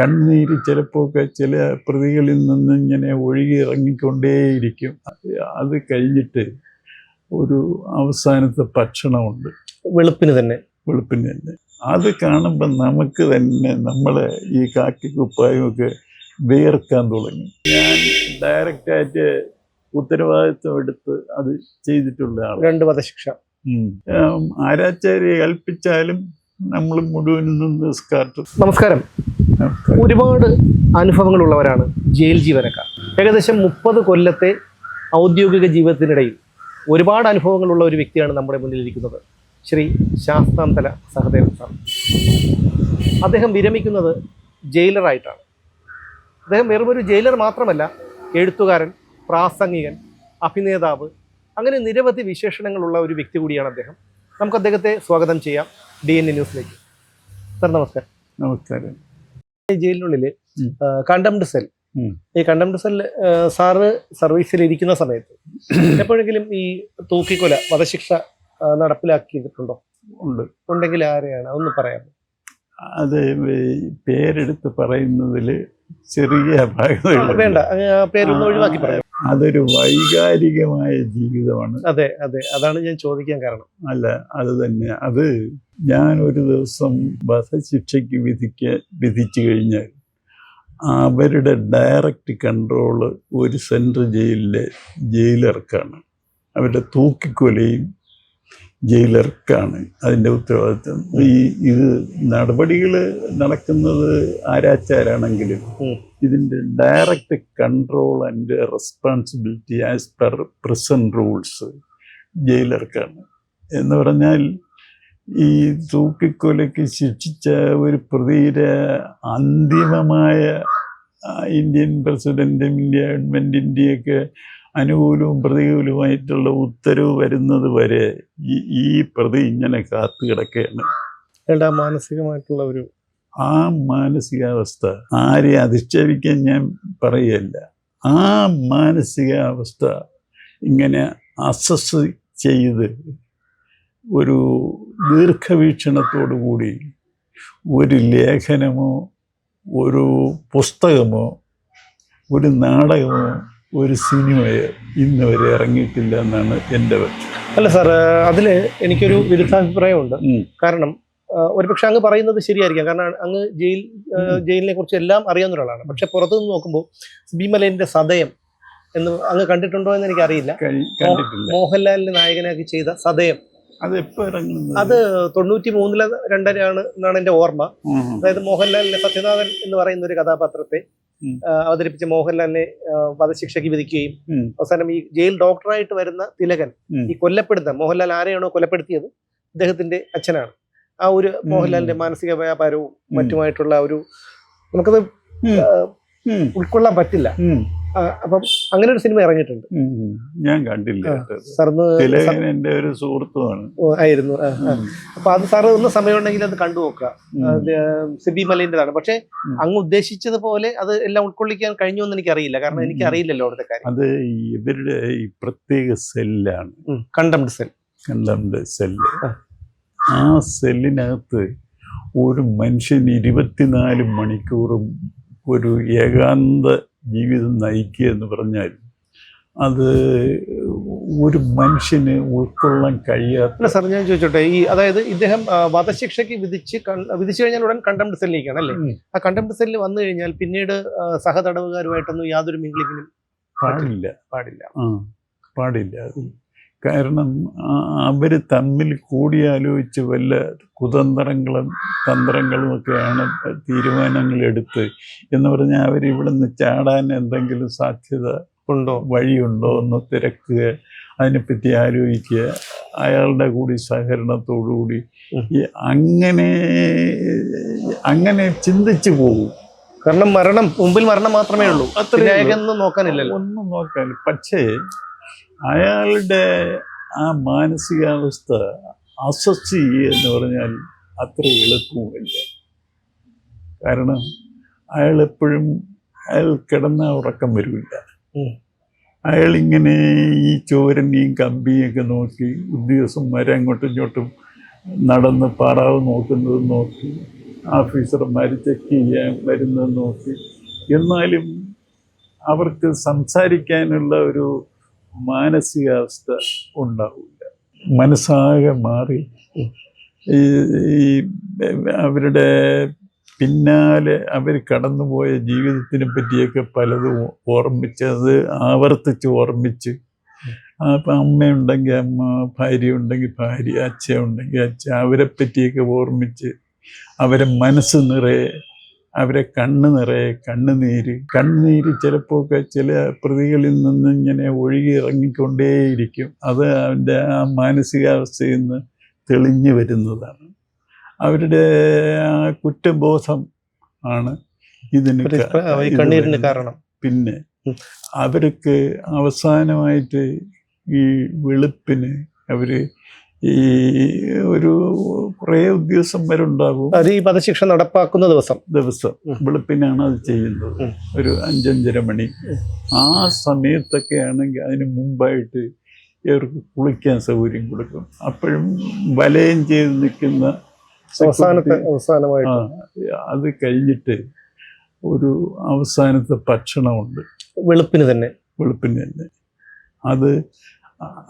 കണ്ണുനീര് ചിലപ്പോഴൊക്കെ ചില പ്രതികളിൽ നിന്ന് ഇങ്ങനെ ഒഴുകി ഇറങ്ങിക്കൊണ്ടേയിരിക്കും. അത് കഴിഞ്ഞിട്ട് ഒരു അവസാനത്തെ ഭക്ഷണമുണ്ട്. വെളുപ്പിന് തന്നെ. വെളുപ്പിന് തന്നെ. അത് കാണുമ്പോൾ നമുക്ക് തന്നെ നമ്മളെ ഈ കാക്കി കുപ്പായമൊക്കെ വിയർക്കാൻ തുടങ്ങി. ഞാൻ ഡയറക്റ്റായിട്ട് ഉത്തരവാദിത്വം എടുത്ത് അത് ചെയ്തിട്ടുള്ള ആൾ രണ്ട് വധശിക്ഷ. ആരാച്ചാര്യ കൽപ്പിച്ചാലും നമ്മൾ മുഴുവനും നിന്ന് സ്കാർട്ട് നമസ്കാരം. ഒരുപാട് അനുഭവങ്ങളുള്ളവരാണ് ജയിൽ ജീവനക്കാർ. ഏകദേശം മുപ്പത് കൊല്ലത്തെ ഔദ്യോഗിക ജീവിതത്തിനിടയിൽ ഒരുപാട് അനുഭവങ്ങളുള്ള ഒരു വ്യക്തിയാണ് നമ്മുടെ മുന്നിലിരിക്കുന്നത് ശ്രീ ശാസ്താന്തല സഹദേവൻ സാർ. അദ്ദേഹം വിരമിക്കുന്നത് ജയിലറായിട്ടാണ്. അദ്ദേഹം വെറുമൊരു ഒരു ജയിലർ മാത്രമല്ല എഴുത്തുകാരൻ പ്രാസംഗികൻ അഭിനേതാവ് അങ്ങനെ നിരവധി വിശേഷണങ്ങളുള്ള ഒരു വ്യക്തി കൂടിയാണ് അദ്ദേഹം. നമുക്ക് അദ്ദേഹത്തെ സ്വാഗതം ചെയ്യാം. ഡി എൻ എ ന്യൂസിലേക്ക്. സർ നമസ്കാരം. നമസ്കാരം. ജയിലിനുള്ളിൽ. കണ്ടംഡ് സെൽ ഈ കണ്ടംഡ് സെൽ സാറ് സർവീസിൽ ഇരിക്കുന്ന സമയത്ത് എപ്പോഴെങ്കിലും ഈ തൂക്കിക്കൊല വധശിക്ഷ നടപ്പിലാക്കിയിട്ടുണ്ടോ? ഉണ്ട്. ഉണ്ടെങ്കിൽ ആരെയാണ്? അതൊന്ന് പറയാം അത് പേരെടുത്ത് പറയുന്നതിൽ ചെറിയ വേണ്ട. പേരൊന്നും ഒഴിവാക്കി പറയാം. അതൊരു വൈകാരികമായ ജീവിതമാണ്. അതെ അതെ. അതാണ് ഞാൻ ചോദിക്കാൻ കാരണം. അല്ല അത് തന്നെ. അത് ഞാൻ ഒരു ദിവസം വധശിക്ഷയ്ക്ക് വിധിക്ക വിധിച്ചു കഴിഞ്ഞാൽ അവരുടെ ഡയറക്റ്റ് കൺട്രോൾ ഒരു സെൻട്രൽ ജയിലിലെ ജയിലർക്കാണ്. അവരുടെ തൂക്കിക്കൊലയും ജയിലർക്കാണ് അതിന്റെ ഉത്തരവാദിത്വം. ഈ ഇത് നടപടികൾ നടക്കുന്നത് ആരാച്ചാരാണെങ്കിലും. ഇതിന്റെ direct control and responsibility as per prison rules ജയിലർക്കാണ്. എന്ന് പറഞ്ഞാൽ ഈ തൂക്കിക്കൊലയ്ക്ക് ശിക്ഷിച്ച ഒരു പ്രതിയുടെ അന്തിമമായ ഇന്ത്യൻ ഇന്ത്യൻ പ്രസിഡന്റും ഗവൺമെന്റിന്റെയൊക്കെ അനുകൂലവും പ്രതികൂലവുമായിട്ടുള്ള ഉത്തരവ് വരുന്നത് വരെ ഈ ഈ പ്രതി ഇങ്ങനെ കാത്തു കിടക്കുകയാണ്. മാനസികമായിട്ടുള്ള ഒരു ആ മാനസികാവസ്ഥ ആരെ അധിക്ഷേപിക്കാൻ ഞാൻ പറയല്ല ആ മാനസികാവസ്ഥ ഇങ്ങനെ അസസ് ചെയ്ത് ഒരു ദീർഘവീക്ഷണത്തോടു കൂടി ഒരു ലേഖനമോ ഒരു പുസ്തകമോ ഒരു നാടകമോ ഒരു സിനിമയോ ഇന്ന് വരെ ഇറങ്ങിയിട്ടില്ല എന്നാണ് എന്റെ പക്ഷം അല്ല സാർ അതിൽ എനിക്കൊരു വിരുദ്ധാഭിപ്രായമുണ്ട്. കാരണം ഒരുപക്ഷെ അങ്ങ് പറയുന്നത് ശരിയായിരിക്കാം. കാരണം അങ്ങ് ജയിൽ ജയിലിനെ കുറിച്ച് എല്ലാം അറിയാവുന്ന ഒരാളാണ്. പക്ഷെ പുറത്തു നിന്ന് നോക്കുമ്പോൾ ഭീമലേന്റെ സദയം എന്ന് അങ്ങ് കണ്ടിട്ടുണ്ടോ എന്ന് എനിക്കറിയില്ല. മോഹൻലാലിന്റെ നായകനാക്കി ചെയ്ത സദയം അത് എപ്പോ ഇറങ്ങുന്നത്? അത് തൊണ്ണൂറ്റി മൂന്നിലെ രണ്ടരയാണ് എന്നാണ് എന്റെ ഓർമ്മ. അതായത് മോഹൻലാലിന്റെ സത്യനാഥൻ എന്ന് പറയുന്ന ഒരു കഥാപാത്രത്തെ അവതരിപ്പിച്ച് മോഹൻലാലിനെ വധശിക്ഷയ്ക്ക് വിധിക്കുകയും അവസാനം ഈ ജയിൽ ഡോക്ടറായിട്ട് വരുന്ന തിലകൻ ഈ കൊല്ലപ്പെടുന്ന മോഹൻലാൽ ആരെയാണോ കൊലപ്പെടുത്തിയത്? അദ്ദേഹത്തിന്റെ അച്ഛനാണ്. ആ ഒരു മോഹൻലാലിന്റെ മാനസിക വ്യാപാരവും. മറ്റുമായിട്ടുള്ള ഒരു നമുക്കത്. ഉൾക്കൊള്ളാൻ പറ്റില്ല. അപ്പം അങ്ങനെ ഒരു സിനിമ ഇറങ്ങിയിട്ടുണ്ട്. ഞാൻ കണ്ടില്ല എന്റെ ഒരു സുഹൃത്തുമാണ് ആയിരുന്നു. അപ്പൊ അത് സാറ് ഒന്ന് സമയമുണ്ടെങ്കിൽ അത് കണ്ടു നോക്കുക. സിബി മലേന്റേതാണ്. പക്ഷെ അങ്ങ് ഉദ്ദേശിച്ചത് പോലെ അത് എല്ലാം ഉൾക്കൊള്ളിക്കാൻ കഴിഞ്ഞു എന്ന് എനിക്ക് അറിയില്ല കാരണം. എനിക്ക് അറിയില്ലല്ലോ അവിടുത്തെ കാര്യം. അത് ഇവരുടെ ഈ പ്രത്യേക സെല്ലാണ്. Condemned cell. Condemned cell. ആ സെല്ലിനകത്ത് ഒരു മനുഷ്യൻ ഇരുപത്തിനാല് മണിക്കൂറും ഒരു ഏകാന്ത ജീവിതം നയിക്കുക എന്ന് പറഞ്ഞാൽ അത് ഒരു മനുഷ്യന് ഉൾക്കൊള്ളാൻ കഴിയാത്ത അല്ല സാർ ഞാൻ ചോദിച്ചോട്ടെ ഈ അതായത് ഇദ്ദേഹം വധശിക്ഷയ്ക്ക് വിധിച്ച് വിധിച്ചു കഴിഞ്ഞാൽ ഉടൻ കണ്ടംപ്ട് സെല്ലിലേക്കാണ് അല്ലേ? ആ കണ്ടംപ്ട് സെല്ലിൽ വന്നു കഴിഞ്ഞാൽ പിന്നീട് സഹതടവുകാരുമായിട്ടൊന്നും യാതൊരു മിംഗ്ലിങ്ങിനും പാടില്ല. പാടില്ല. പാടില്ല. കാരണം അവർ തമ്മിൽ കൂടിയാലോചിച്ച് വല്ല കുതന്ത്രങ്ങളും തന്ത്രങ്ങളും ഒക്കെയാണ് തീരുമാനങ്ങൾ എടുത്ത് എന്ന് പറഞ്ഞാൽ അവർ ഇവിടുന്ന് ചാടാൻ എന്തെങ്കിലും സാധ്യത ഉണ്ടോ? വഴിയുണ്ടോ എന്ന് തിരക്കുക അതിനെപ്പറ്റി ആലോചിക്കുക അയാളുടെ കൂടി സഹകരണത്തോടുകൂടി. ഈ അങ്ങനെ അങ്ങനെ ചിന്തിച്ചു പോകും. കാരണം മരണം മുമ്പിൽ മരണം മാത്രമേ ഉള്ളൂ. അത്ര നോക്കാനില്ല. നോക്കാനില്ലല്ലോ. ഒന്നും നോക്കാൻ പക്ഷേ അയാളുടെ ആ മാനസികാവസ്ഥ അസസ് ചെയ്യുക എന്ന് പറഞ്ഞാൽ അത്ര എളുപ്പവുമില്ല. കാരണം അയാൾ എപ്പോഴും അയാൾ കിടന്ന ഉറക്കം വരില്ല. ഇങ്ങനെ ഈ ചോരനെയും കമ്പിയൊക്കെ നോക്കി ഉദ്യോഗസ്ഥന്മാരെ അങ്ങോട്ടും ഇങ്ങോട്ടും നടന്ന് പാറാവ് നോക്കുന്നത് നോക്കി ഓഫീസർമാർ ചെക്ക് ചെയ്യാൻ വരുന്നത് നോക്കി. എന്നാലും അവർക്ക് സംസാരിക്കാനുള്ള ഒരു മാനസികാവസ്ഥ ഉണ്ടാവില്ല. മനസ്സാകെ മാറി. ഈ അവരുടെ പിന്നാലെ അവർ കടന്നുപോയ ജീവിതത്തിനെ പറ്റിയൊക്കെ പലതും ഓർമ്മിച്ച് അത് ആവർത്തിച്ച് ഓർമ്മിച്ച് അപ്പം അമ്മയുണ്ടെങ്കിൽ അമ്മ ഭാര്യ ഉണ്ടെങ്കിൽ ഭാര്യ അച്ഛ ഉണ്ടെങ്കിൽ അച്ഛ അവരെ പറ്റിയൊക്കെ ഓർമ്മിച്ച് അവരെ മനസ്സ് നിറയെ അവരെ കണ്ണ് നിറയെ കണ്ണുനീര്. കണ്ണുനീര് ചിലപ്പോൾ ചില പ്രതികളിൽ നിന്ന് ഇങ്ങനെ ഒഴുകി ഇറങ്ങിക്കൊണ്ടേയിരിക്കും. അത് അവന്റെ ആ മാനസികാവസ്ഥയിൽ നിന്ന് തെളിഞ്ഞു വരുന്നതാണ്. അവരുടെ ആ കുറ്റബോധം ആണ് ഇതിന് കാരണം. പിന്നെ. അവർക്ക് അവസാനമായിട്ട് ഈ വെളുപ്പിന് അവർ ഈ ഒരു കുറേ ഉദ്യോഗസ്ഥന്മാരുണ്ടാകും അത് ഈ വധശിക്ഷ നടപ്പാക്കുന്ന ദിവസം. ദിവസം. വെളുപ്പിനാണ് അത് ചെയ്യുന്നത്. ഒരു അഞ്ചഞ്ചര മണി. ആ സമയത്തൊക്കെ ആണെങ്കിൽ അതിന് മുമ്പായിട്ട് ഇവർക്ക് കുളിക്കാൻ സൗകര്യം കൊടുക്കും. അപ്പോഴും വലയം ചെയ്ത് നിൽക്കുന്ന അവസാനത്തെ അവസാനമായി അവസാനമായിട്ട്. അത് കഴിഞ്ഞിട്ട് ഒരു അവസാനത്തെ ഭക്ഷണമുണ്ട്. വെളുപ്പിന് തന്നെ. വെളുപ്പിന് തന്നെ. അത്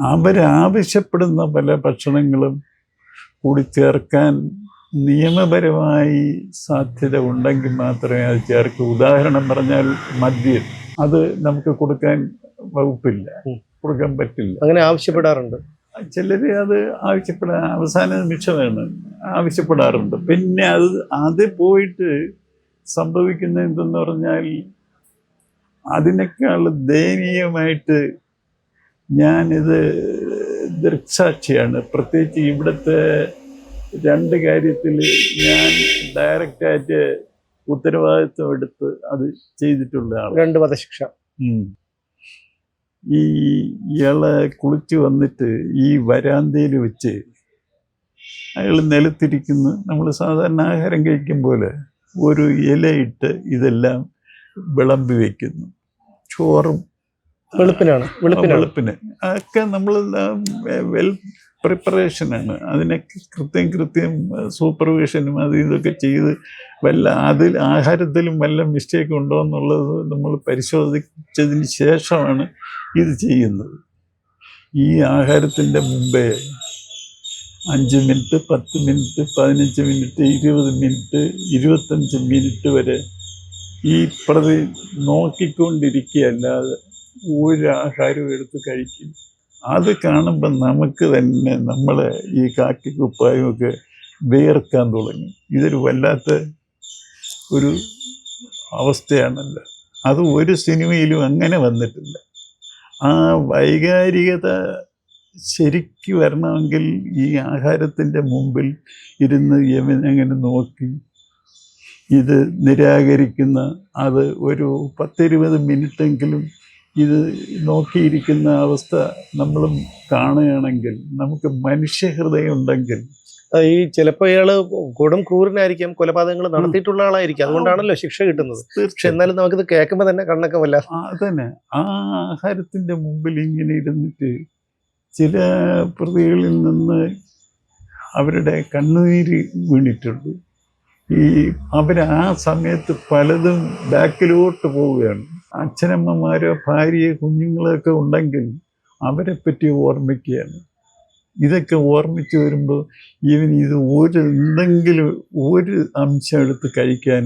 അവരാവശ്യപ്പെടുന്ന പല ഭക്ഷണങ്ങളും കൂടി ചേർക്കാൻ നിയമപരമായി സാധ്യത ഉണ്ടെങ്കിൽ മാത്രമേ അത് ചേർക്കൂ. ഉദാഹരണം പറഞ്ഞാൽ മദ്യം. അത് നമുക്ക് കൊടുക്കാൻ വകുപ്പില്ല. കൊടുക്കാൻ പറ്റില്ല. അങ്ങനെ ആവശ്യപ്പെടാറുണ്ട്. ചിലർ അത് ആവശ്യപ്പെടാൻ അവസാന നിമിഷമാണ് ആവശ്യപ്പെടാറുണ്ട്. പിന്നെ അത് അത് പോയിട്ട് സംഭവിക്കുന്ന എന്തെന്ന് പറഞ്ഞാൽ അതിനേക്കാൾ ദയനീയമായിട്ട് ഞാനിത് ദൃക്സാക്ഷിയാണ്. പ്രത്യേകിച്ച് ഇവിടുത്തെ രണ്ട് കാര്യത്തിൽ ഞാൻ ഡയറക്റ്റായിട്ട് ഉത്തരവാദിത്വം എടുത്ത് അത് ചെയ്തിട്ടുള്ള ആളാണ്. രണ്ട് വധശിക്ഷ. ഈ ഇയാളെ കുളിച്ച് വന്നിട്ട് ഈ വരാന്തയിൽ വെച്ച് അയാൾ നിലത്തിരിക്കുന്നു. നമ്മൾ സാധാരണ ആഹാരം കഴിക്കും പോലെ ഒരു ഇലയിട്ട് ഇതെല്ലാം വിളമ്പി വയ്ക്കുന്നു ചോറും വെളുപ്പിനാണ് വെളുപ്പിന്. ഒക്കെ നമ്മൾ വെൽ പ്രിപ്പറേഷനാണ്. അതിനൊക്കെ കൃത്യം കൃത്യം സൂപ്പർവിഷനും അത് ഇതൊക്കെ ചെയ്ത് വല്ല അതിൽ ആഹാരത്തിലും വല്ല മിസ്റ്റേക്ക് ഉണ്ടോ എന്നുള്ളത് നമ്മൾ പരിശോധിച്ചതിന് ശേഷമാണ് ഇത് ചെയ്യുന്നത്. ഈ ആഹാരത്തിന്റെ മുമ്പേ അഞ്ച് മിനിറ്റ് പത്ത് മിനിറ്റ് പതിനഞ്ച് മിനിറ്റ് ഇരുപത് മിനിറ്റ് ഇരുപത്തഞ്ച് മിനിറ്റ് വരെ ഈ പ്രതി നോക്കിക്കൊണ്ടിരിക്കുകയല്ലാതെ ഒരു ആഹാരവും എടുത്ത് കഴിക്കും. അത് കാണുമ്പോൾ നമുക്ക് തന്നെ നമ്മൾ ഈ കാക്കി കുപ്പായമൊക്കെ വിയർക്കാൻ തുടങ്ങി. ഇതൊരു വല്ലാത്ത ഒരു അവസ്ഥയാണല്ലോ. അത് ഒരു സിനിമയിലും അങ്ങനെ വന്നിട്ടില്ല. ആ വൈകാരികത ശരിക്ക് വരണമെങ്കിൽ ഈ ആഹാരത്തിന്റെ മുമ്പിൽ ഇരുന്ന് യമനങ്ങനെ നോക്കി ഇത് നിരാകരിക്കുന്ന അത് ഒരു പത്തിരുപത് മിനിറ്റെങ്കിലും ഇത് നോക്കിയിരിക്കുന്ന അവസ്ഥ നമ്മളും കാണുകയാണെങ്കിൽ നമുക്ക് മനുഷ്യഹൃദയം ഉണ്ടെങ്കിൽ ഈ ചിലപ്പോൾ ഇയാൾ കൊടും ക്രൂരനായിരിക്കാം കൊലപാതകങ്ങൾ നടത്തിയിട്ടുള്ള ആളായിരിക്കും. അതുകൊണ്ടാണല്ലോ ശിക്ഷ കിട്ടുന്നത്. പക്ഷെ എന്നാലും നമുക്കിത് കേൾക്കുമ്പോൾ തന്നെ കണ്ണൊക്കെ വല്ല. അതന്നെ. ആ ആഹാരത്തിന്റെ മുമ്പിൽ ഇങ്ങനെ ഇരുന്നിട്ട് ചില പ്രതികളിൽ നിന്ന് അവരുടെ കണ്ണുനീര് വീണിട്ടുണ്ട്. ഈ അവർ ആ സമയത്ത് പലതും ബാക്കിലോട്ട് പോവുകയാണ്. അച്ഛനമ്മമാരോ ഭാര്യയോ കുഞ്ഞുങ്ങളൊക്കെ ഉണ്ടെങ്കിൽ അവരെ പറ്റി ഓർമ്മിക്കുകയാണ്. ഇതൊക്കെ ഓർമ്മിച്ച് വരുമ്പോൾ ഇവൻ ഇത് ഒരു എന്തെങ്കിലും ഒരു അംശം എടുത്ത് കഴിക്കാൻ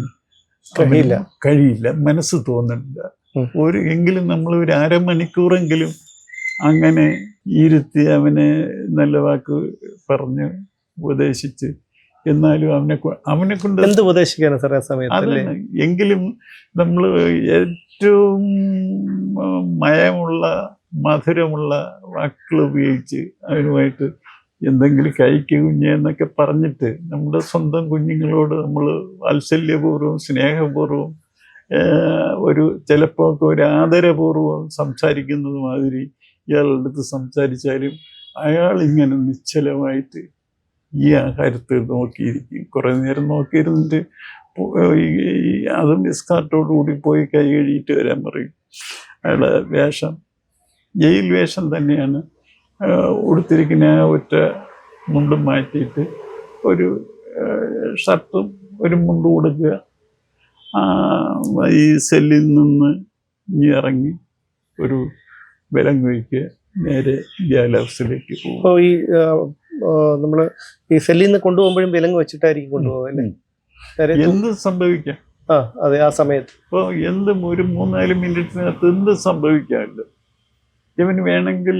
കഴിയില്ല. കഴിയില്ല. മനസ്സ് തോന്നുന്നില്ല. ഒരു എങ്കിലും നമ്മൾ ഒരു അരമണിക്കൂറെങ്കിലും അങ്ങനെ ഇരുത്തി അവനെ നല്ല വാക്ക് പറഞ്ഞ് ഉപദേശിച്ച് എന്നാലും അവനെ അവനെ കൊണ്ട് എന്ത് ഉപദേശിക്കാനും സാറേ ആ സമയത്ത് എങ്കിലും നമ്മൾ ഏറ്റവും മയമുള്ള മധുരമുള്ള വാക്കുകൾ ഉപയോഗിച്ച് അവനുമായിട്ട് എന്തെങ്കിലും കൈക്ക് കുഞ്ഞ് എന്നൊക്കെ പറഞ്ഞിട്ട് നമ്മുടെ സ്വന്തം കുഞ്ഞുങ്ങളോട് നമ്മൾ വാത്സല്യപൂർവം സ്നേഹപൂർവം ഒരു ചിലപ്പോൾ ഒക്കെ ഒരു ആദരപൂർവം സംസാരിക്കുന്നത് മാതിരി ഇയാളുടെ അടുത്ത് സംസാരിച്ചാലും അയാൾ ഇങ്ങനെ നിശ്ചലമായിട്ട് ഈ ആഹാരത്തെ നോക്കിയിരിക്കും. കുറേ നേരം നോക്കിയിരുന്നിട്ട് അതും എസ്കാർട്ടോട് കൂടി പോയി കൈ കഴുകിയിട്ട് വരാൻ പറയും. അയാളുടെ വേഷം ജയിൽ വേഷം തന്നെയാണ്. ഉടുത്തിരിക്കുന്ന ഒറ്റ മുണ്ടും മാറ്റിയിട്ട് ഒരു ഷർട്ടും ഒരു മുണ്ടും കൊടുക്കുക ഈ സെല്ലിൽ നിന്ന് ഇനി ഇറങ്ങി ഒരു കഴിക്കുക. നേരെ ഗ്യാൽ ഹൗസിലേക്ക് പോകും. ഈ നമ്മൾ ഈ സെല്ലിൽ നിന്ന് കൊണ്ടുപോകുമ്പോഴും വിലങ്ങ് വെച്ചിട്ടായിരിക്കും കൊണ്ടുപോകുക അല്ലേ? എന്ത് സംഭവിക്കാം? ആ അതെ ആ സമയത്ത്. ഇപ്പോൾ എന്തും ഒരു മൂന്നാൽ മിനിറ്റിനകത്ത് എന്ത് സംഭവിക്കാമല്ലോ ഇവന് വേണമെങ്കിൽ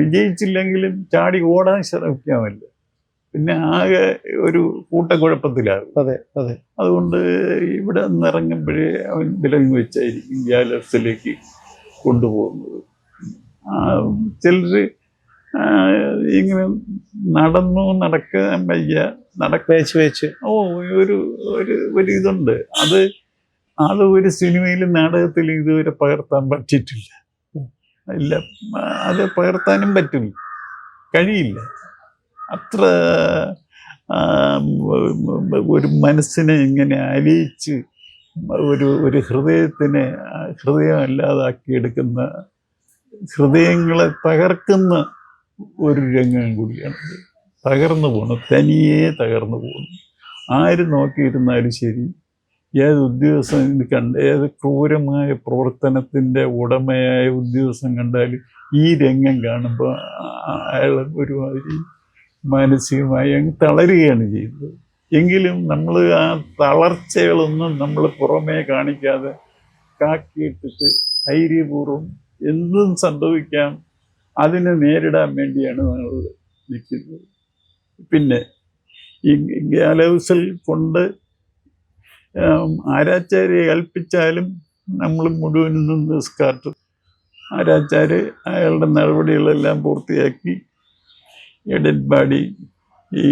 വിജയിച്ചില്ലെങ്കിലും ചാടി ഓടാൻ ശ്രമിക്കാമല്ലോ. പിന്നെ ആകെ ഒരു കൂട്ടക്കുഴപ്പത്തിലാകും. അതെ അതെ. അതുകൊണ്ട് ഇവിടെ നിറങ്ങുമ്പോഴേ അവൻ വിലങ്ങ് വെച്ചായിരിക്കും ഗ്യാലക്സിലേക്ക് കൊണ്ടുപോകുന്നത്. ചിലർ ഇങ്ങനെ നടന്നു നടക്കാൻ വയ്യ. നടക്ക വെച്ച് വെച്ച്. ഓ ഒരു ഒരു ഒരു ഇതുണ്ട്. അത് അത് ഒരു സിനിമയിലും നാടകത്തിലും ഇതുവരെ പകർത്താൻ പറ്റിയിട്ടില്ല. ഇല്ല. അത് പകർത്താനും പറ്റില്ല കഴിയില്ല. അത്ര ഒരു മനസ്സിനെ ഇങ്ങനെ അലിയിച്ച് ഒരു ഒരു ഹൃദയത്തിനെ ആ, ഹൃദയം അല്ലാതാക്കിയെടുക്കുന്ന ഹൃദയങ്ങളെ തകർക്കുന്ന ഒരു രംഗം കൂടിയാണ്. തകർന്നു പോകണം തനിയെ തകർന്നു പോകുന്നു. ആര് നോക്കിയിരുന്നാലും ശരി ഏത് ഉദ്യോഗസ്ഥൻ കണ്ട് ഏത് ക്രൂരമായ പ്രവർത്തനത്തിന്റെ ഉടമയായ ഉദ്യോഗസ്ഥൻ കണ്ടാൽ ഈ രംഗം കാണുമ്പോൾ അയാൾ ഒരുമാതിരി മാനസികമായി അങ്ങ് തളരുകയാണ് ചെയ്യുന്നത്. എങ്കിലും നമ്മൾ ആ തളർച്ചകളൊന്നും നമ്മൾ പുറമേ കാണിക്കാതെ കാക്കിയിട്ടിട്ട് ധൈര്യപൂർവം എന്തും സംഭവിക്കാം അതിനെ നേരിടാൻ വേണ്ടിയാണ് നമ്മൾ നിൽക്കുന്നത്. പിന്നെ ഈ ഗാലൗസിൽ കൊണ്ട് ആരാച്ചാര്യെ ഏൽപ്പിച്ചാലും നമ്മൾ മുഴുവൻ നിന്ന് സ്കാർട്ട് ആരാച്ചാര് അയാളുടെ നടപടികളെല്ലാം പൂർത്തിയാക്കി. എഡിറ്റ് ബാഡി ഈ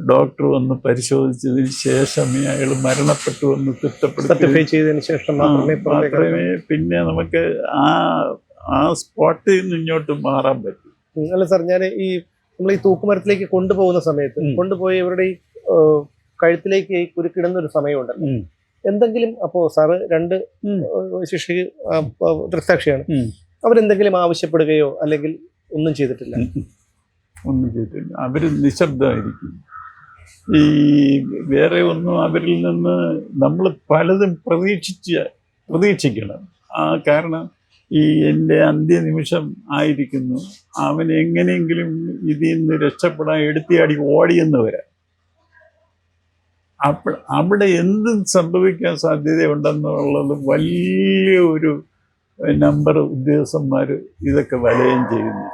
ഡോക്ടർ വന്ന് പരിശോധിച്ചതിന് ശേഷമേ അയാൾ മരണപ്പെട്ടു എന്ന് തിട്ടപ്പെടുത്തി ചെയ്തതിന് ശേഷം മാത്രമേ പിന്നെ നമുക്ക് ആ ആ സ്പോട്ടിൽ നിന്ന് ഇങ്ങോട്ട് മാറാൻ പറ്റും. അല്ല സാർ ഞാൻ ഈ നമ്മൾ ഈ തൂക്കുമരത്തിലേക്ക് കൊണ്ടുപോകുന്ന സമയത്ത്. കൊണ്ടുപോയി ഇവരുടെ ഈ കഴുത്തിലേക്ക് ഈ കുരുക്കിടുന്ന ഒരു സമയമുണ്ട് എന്തെങ്കിലും അപ്പോ സാറ് രണ്ട് ശിക്ഷ ശിക്ഷയ്ക്ക് ദൃക്സാക്ഷിയാണ്. അവരെന്തെങ്കിലും ആവശ്യപ്പെടുകയോ അല്ലെങ്കിൽ ഒന്നും ചെയ്തിട്ടില്ല. ഒന്നും ചെയ്തിട്ടില്ല. അവർ നിശബ്ദമായിരിക്കും. ഈ വേറെ ഒന്നും അവരിൽ നിന്ന് നമ്മൾ പലതും പ്രതീക്ഷിച്ച് പ്രതീക്ഷിക്കണം. ആ കാരണം ഈ എന്റെ അന്ത്യനിമിഷം ആയിരിക്കുന്നു. അവൻ എങ്ങനെയെങ്കിലും ഇതിൽ നിന്ന് രക്ഷപ്പെടാൻ എടുത്തിയാടി ഓടിയെന്ന് വരാം അപ്പോൾ അവിടെ എന്തും സംഭവിക്കാൻ സാധ്യതയുണ്ടെന്നുള്ളത് വലിയ ഒരു നമ്പർ ഉദ്യോഗസ്ഥന്മാർ ഇതൊക്കെ വലയം ചെയ്യുന്നു.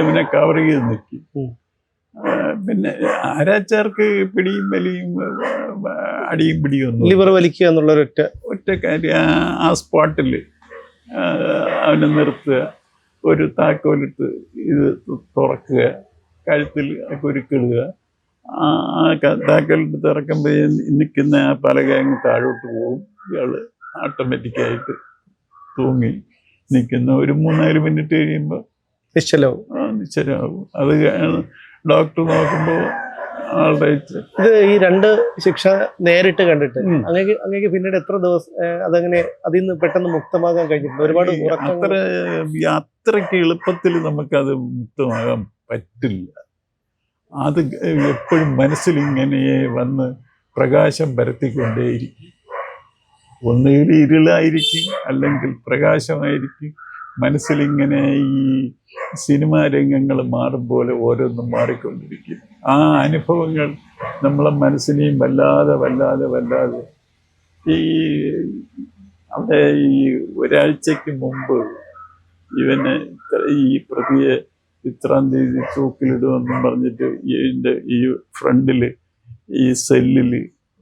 അവനെ കവർ ചെയ്ത് നിൽക്കും പിന്നെ ആരാച്ചാർക്ക് പിടിയും വലിയും അടിയും പിടിയും ഒന്നും ലിവർ വലിക്കുക എന്നുള്ള ഒറ്റ ഒറ്റ കാര്യം ആ സ്പോട്ടിൽ അവനെ നിർത്തുക. ഒരു താക്കോലിട്ട് ഇത് തുറക്കുക. കഴുത്തിൽ കുരുക്കിടുക ആ താക്കോലിട്ട് തുറക്കുമ്പോൾ നിൽക്കുന്ന ആ പലക അങ്ങ് താഴോട്ട് പോകും. ഇയാൾ ഓട്ടോമാറ്റിക്കായിട്ട് തൂങ്ങി നിൽക്കുന്ന ഒരു മൂന്നാൽ മിനിറ്റ് കഴിയുമ്പോൾ നിശ്ചലമാവും. ആ നിശ്ചലമാകും അത് ഡോക്ടർ നോക്കുമ്പോൾ ഇത് ഈ രണ്ട് ശിക്ഷ നേരിട്ട് കണ്ടിട്ട് അങ്ങനെ അങ്ങേക്ക് അങ്ങേക്ക് പിന്നീട് എത്ര ദിവസം അതങ്ങനെ അതിൽ നിന്ന് പെട്ടെന്ന് മുക്തമാകാൻ കഴിഞ്ഞിട്ടുണ്ട്? ഒരുപാട് അത്ര അത്രയ്ക്ക് എളുപ്പത്തിൽ നമുക്കത് മുക്തമാകാൻ പറ്റില്ല. അത് എപ്പോഴും മനസ്സിൽ ഇങ്ങനെ വന്ന് പ്രകാശം പരത്തിക്കൊണ്ടേയിരിക്കും. ഒന്നുകിൽ ഇരുളായിരിക്കും അല്ലെങ്കിൽ പ്രകാശമായിരിക്കും. മനസ്സിലിങ്ങനെ ഈ സിനിമാ രംഗങ്ങൾ മാറും പോലെ ഓരോന്നും മാറിക്കൊണ്ടിരിക്കും. ആ അനുഭവങ്ങൾ നമ്മളെ മനസ്സിനെയും വല്ലാതെ വല്ലാതെ വല്ലാതെ ഈ അവിടെ ഈ ഒരാഴ്ചക്ക് മുമ്പ് ഇവനെ ഈ പ്രതിയെ ഇത്രാം തീയതി തൂക്കിലിടുമെന്നും പറഞ്ഞിട്ട് ഇതിന്റെ ഈ ഫ്രണ്ടിൽ ഈ സെല്ലിൽ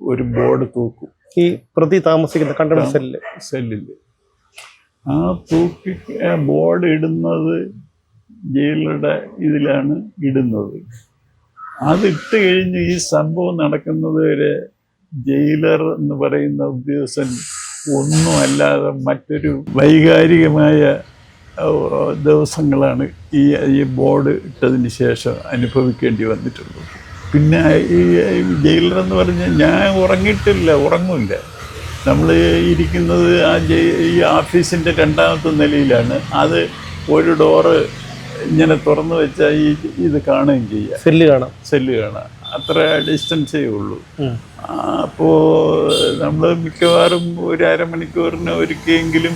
ഒരു ബോർഡ് തൂക്കും. ഈ പ്രതി താമസിക്കുന്ന കണ്ടം സെല്ലിൽ സെല്ലിൽ. ആ തൂക്കി ബോർഡ് ഇടുന്നത് ജയിലറുടെ ഇതിലാണ് ഇടുന്നത്. അതിട്ട് കഴിഞ്ഞ് ഈ സംഭവം നടക്കുന്നത് വരെ ജയിലർ എന്ന് പറയുന്ന ഉദ്യോഗസ്ഥൻ ഒന്നുമല്ലാതെ മറ്റൊരു വൈകാരികമായ ദിവസങ്ങളാണ് ഈ ഈ ബോർഡ് ഇട്ടതിന് ശേഷം അനുഭവിക്കേണ്ടി വന്നിട്ടുള്ളത്. പിന്നെ ഈ ജയിലർ എന്ന് പറഞ്ഞാൽ ഞാൻ ഉറങ്ങിയിട്ടില്ല ഉറങ്ങില്ല. നമ്മൾ ഇരിക്കുന്നത് ആ ജയി ഈ ഓഫീസിന്റെ രണ്ടാമത്തെ നിലയിലാണ്. അത് ഒരു ഡോറ് ഇങ്ങനെ തുറന്നു വെച്ചാൽ ഈ ഇത് കാണുകയും ചെയ്യാം. സെല്ല് കാണാം. സെല്ല് കാണാം. അത്ര ഡിസ്റ്റൻസേ ഉള്ളൂ. അപ്പോൾ നമ്മൾ മിക്കവാറും ഒരു അരമണിക്കൂറിന് ഒരുക്കിയെങ്കിലും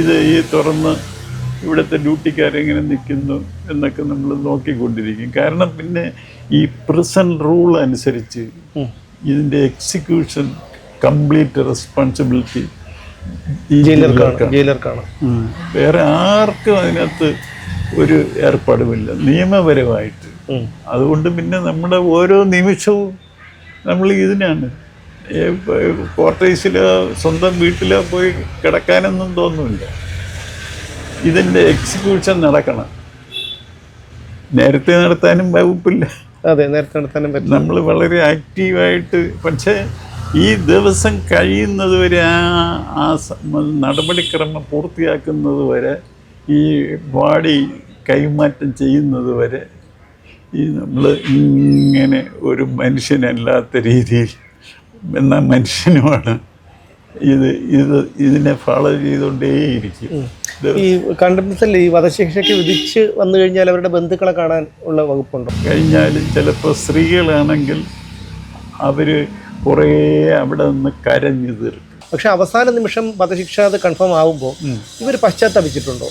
ഇത് ഈ തുറന്ന് ഇവിടുത്തെ ഡ്യൂട്ടിക്കാരെങ്ങനെ നിൽക്കുന്നു എന്നൊക്കെ നമ്മൾ നോക്കിക്കൊണ്ടിരിക്കും. കാരണം പിന്നെ ഈ പ്രിസൺ റൂൾ അനുസരിച്ച്. ഇതിന്റെ എക്സിക്യൂഷൻ കംപ്ലീറ്റ് റെസ്പോൺസിബിലിറ്റി ജയിലർക്കാണ് ജയിലർക്കാണ്. വേറെ ആർക്കും അതിനകത്ത് ഒരു ഏർപ്പാടുമില്ല. നിയമപരമായിട്ട്. അതുകൊണ്ട് പിന്നെ നമ്മുടെ ഓരോ നിമിഷവും നമ്മൾ ഇതിനാണ്. ക്വാർട്ടേഴ്സിലോ സ്വന്തം വീട്ടിലോ പോയി കിടക്കാനൊന്നും തോന്നുന്നില്ല. ഇതിന്റെ എക്സിക്യൂഷൻ നടക്കണം. നേരത്തെ നടത്താനും വകുപ്പില്ല. അതെ നേരത്തെ നടത്താനും പറ്റും നമ്മൾ വളരെ ആക്റ്റീവായിട്ട് പക്ഷേ ഈ ദിവസം കഴിയുന്നത് വരെ ആ ആ നടപടിക്രമം പൂർത്തിയാക്കുന്നത് വരെ ഈ ബോഡി കൈമാറ്റം ചെയ്യുന്നത് വരെ ഈ നമ്മൾ ഇങ്ങനെ ഒരു മനുഷ്യനല്ലാത്ത രീതിയിൽ എന്നാൽ മനുഷ്യനുമാണ് ഇത് ഇത് ഇതിനെ ഫോളോ ചെയ്തുകൊണ്ടേയിരിക്കും. ഈ കണ്ടംപ്റ്റൽ ഈ വധശിക്ഷയ്ക്ക് വിധിച്ച് വന്നു കഴിഞ്ഞാൽ അവരുടെ ബന്ധുക്കളെ കാണാൻ ഉള്ള വകുപ്പുണ്ടോ? കഴിഞ്ഞാൽ ചിലപ്പോൾ സ്ത്രീകളാണെങ്കിൽ അവർ കുറേ അവിടെ നിന്ന് കരഞ്ഞു തീർക്കും. പക്ഷെ അവസാന നിമിഷം വധശിക്ഷ അത് കൺഫേം ആവുമ്പോൾ ഇവർ പശ്ചാത്തപിച്ചിട്ടുണ്ടോ?